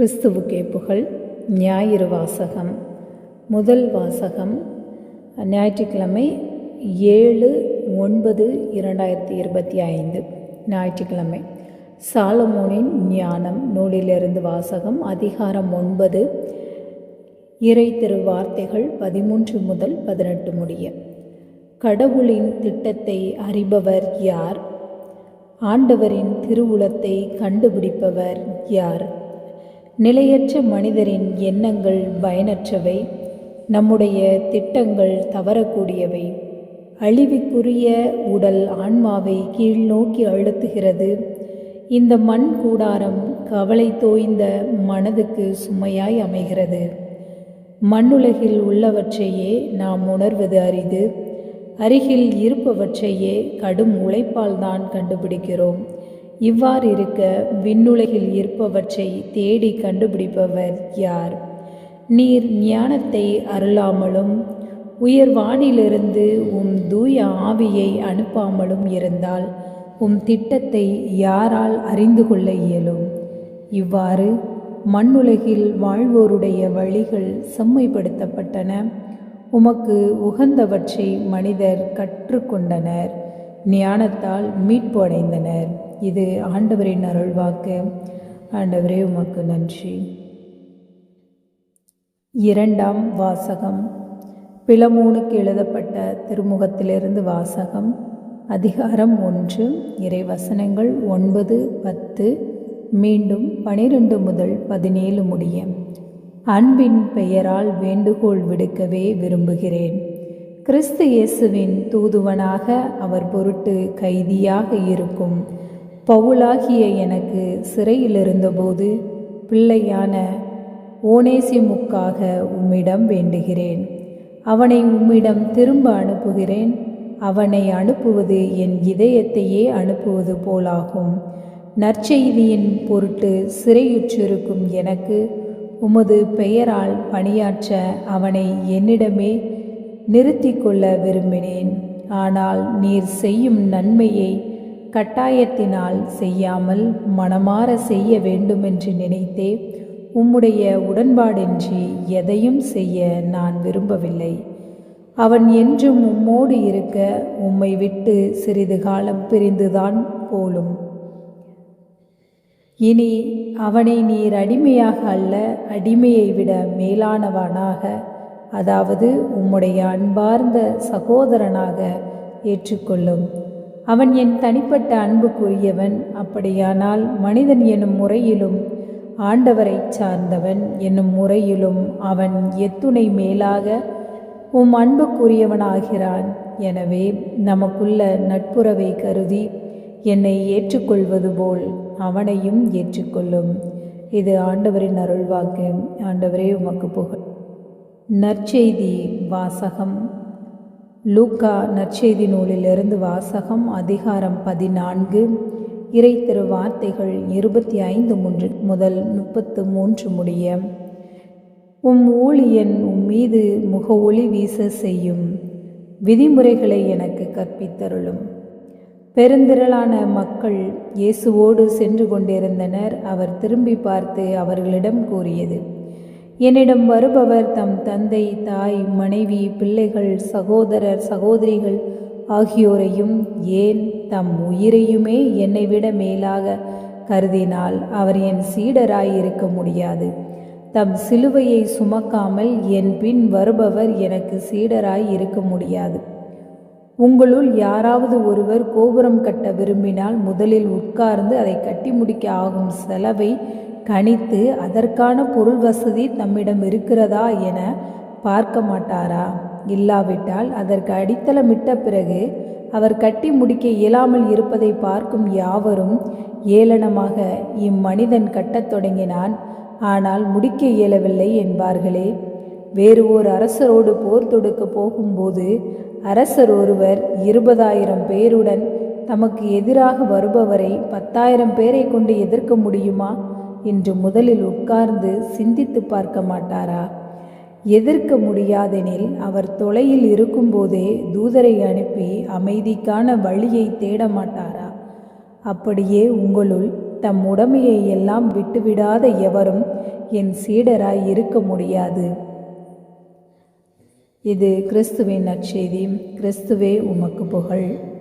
கிறிஸ்துவுக்கே புகழ் ஞாயிறு வாசகம் முதல் வாசகம் ஞாயிற்றுக்கிழமை ஏழு ஒன்பது இரண்டாயிரத்தி இருபத்தி ஐந்து ஞாயிற்றுக்கிழமை. சாலமோனின் ஞானம் நூலிலிருந்து வாசகம் அதிகாரம் ஒன்பது இறை திருவார்த்தைகள் பதிமூன்று முதல் பதினெட்டு முடிய. கடவுளின் திட்டத்தை அறிபவர் யார்? ஆண்டவரின் திருவுளத்தை கண்டுபிடிப்பவர் யார்? நிலையற்ற மனிதரின் எண்ணங்கள் பயனற்றவை. நம்முடைய திட்டங்கள் தவறக்கூடியவை. அழிவுக்குரிய உடல் ஆன்மாவை கீழ்நோக்கி அழுத்துகிறது. இந்த மண் கூடாரம் கவலை தோய்ந்த மனதுக்கு சுமையாய் அமைகிறது. மண்ணுலகில் உள்ளவற்றையே நாம் உணர்வது அரிது. அருகில் இருப்பவற்றையே கடும் உழைப்பால் தான் கண்டுபிடிக்கிறோம். இவ்வாறு இருக்க விண்ணுலகில் இருப்பவற்றை தேடி கண்டுபிடிப்பவர் யார்? நீர் ஞானத்தை அருளாமலும் உயர்வானிலிருந்து உம் தூய ஆவியை அனுப்பாமலும் இருந்தால் உம் திட்டத்தை யாரால் அறிந்து கொள்ள இயலும்? இவ்வாறு மண்ணுலகில் வாழ்வோருடைய வழிகள் செம்மைப்படுத்தப்பட்டன. உமக்கு உகந்தவற்றை மனிதர் கற்றுக்கொண்டனர் ஞானத்தால் மீட்பு அடைந்தனர். இது ஆண்டவரின் அருள்வாக்கு. ஆண்டவரே உமக்கு நன்றி. இரண்டாம் வாசகம். பிளமூனுக்கு எழுதப்பட்ட திருமுகத்திலிருந்து வாசகம். அதிகாரம் ஒன்று இறைவசனங்கள் ஒன்பது பத்து மீண்டும் பனிரெண்டு முதல் பதினேழு முடிய. அன்பின் பெயரால் வேண்டுகோள் விடுக்கவே விரும்புகிறேன். கிறிஸ்து இயேசுவின் தூதுவனாக அவர் பொருட்டு கைதியாக இருக்கும். பவுலாகிய எனக்கு சிறையில் இருந்தபோது பிள்ளையான ஓனேசிமுக்காக உம்மிடம் வேண்டுகிறேன். அவனை உம்மிடம் திரும்ப அனுப்புகிறேன். அவனை அனுப்புவது என் இதயத்தையே அனுப்புவது போலாகும். நற்செய்தியின் பொருட்டு சிறையுற்றிருக்கும் எனக்கு உமது பெயரால் பணியாற்ற அவனை என்னிடமே நிறுத்தி கொள்ள விரும்பினேன். ஆனால் நீர் செய்யும் நன்மையை கட்டாயத்தினால் செய்யாமல் மனமாற செய்ய வேண்டுமென்று நினைத்தே உம்முடைய உடன்பாடின்றி எதையும் செய்ய நான் விரும்பவில்லை. அவன் என்றும் உம்மோடு இருக்க உம்மை விட்டு சிறிது காலம் பிரிந்துதான் போலும். இனி அவனை நீர் அடிமையாக அல்ல அடிமையை விட மேலானவனாக அதாவது உம்முடைய அன்பார்ந்த சகோதரனாக ஏற்றுக்கொள்ளும். அவன் என் தனிப்பட்ட அன்புக்குரியவன். அப்படியானால் மனிதன் என்னும் முறையிலும் ஆண்டவரை சார்ந்தவன் என்னும் முறையிலும் அவன் எத்துணை மேலாக உம் அன்புக்குரியவனாகிறான். எனவே நமக்குள்ள நட்புறவை கருதி என்னை ஏற்றுக்கொள்வது போல் அவனையும் ஏற்றுக்கொள்ளும். இது ஆண்டவரின் அருள்வாக்கு. ஆண்டவரே உமக்கு புகழ். நற்செய்தி வாசகம். லூக்கா நற்செய்தி நூலிலிருந்து வாசகம் அதிகாரம் பதினான்கு இறை திருவார்த்தைகள் இருபத்தி ஐந்து மூன்று முதல் முப்பத்து மூன்று முடிய உம் ஊழியன் உம் மீது முக ஒளி வீச செய்யும் விதிமுறைகளை எனக்கு கற்பித்தருளும். பெருந்திரளான மக்கள் இயேசுவோடு சென்று கொண்டிருந்தனர் அவர் திரும்பி பார்த்து அவர்களிடம் கூறியது என்னிடம் வருபவர் தம் தந்தை தாய் மனைவி பிள்ளைகள் சகோதரர் சகோதரிகள் ஆகியோரையும் ஏன் தம் உயிரையுமே என்னை விட மேலாக கருதினால் அவர் என் சீடராய் இருக்க முடியாது. தம் சிலுவையை சுமக்காமல் என் பின் வருபவர் எனக்கு சீடராய் இருக்க முடியாது. உங்களுள் யாராவது ஒருவர் கோபுரம் கட்ட விரும்பினால் முதலில் உட்கார்ந்து அதை கட்டி முடிக்க ஆகும் செலவை கணித்து அதற்கான பொருள் வசதி தம்மிடம் இருக்கிறதா என பார்க்க மாட்டாரா? இல்லாவிட்டால் அதற்கு அடித்தளமிட்ட பிறகு அவர் கட்டி முடிக்க இயலாமல் இருப்பதை பார்க்கும் யாவரும் ஏளனமாக இம்மனிதன் கட்டத் தொடங்கினான். ஆனால் முடிக்க இயலவில்லை என்பார்களே. வேறு ஓர் அரசரோடு போர் தொடுக்க போகும்போது அரசர் ஒருவர் இருபதாயிரம் பேருடன் தமக்கு எதிராக வருபவரை பத்தாயிரம் பேரை கொண்டு எதிர்க்க முடியுமா? என்று முதலில் உட்கார்ந்து சிந்தித்து பார்க்க மாட்டாரா? எதிர்க்க முடியாதெனில் அவர் தொலையில் இருக்கும்போதே தூதரை அனுப்பி அமைதிக்கான வழியை தேட மாட்டாரா? அப்படியே உங்களுள் தம் உடமையை எல்லாம் விட்டுவிடாத எவரும் என் சீடராய் இருக்க முடியாது. இது கிறிஸ்துவின் நற்செய்தி. கிறிஸ்துவே உமக்கு புகழ்.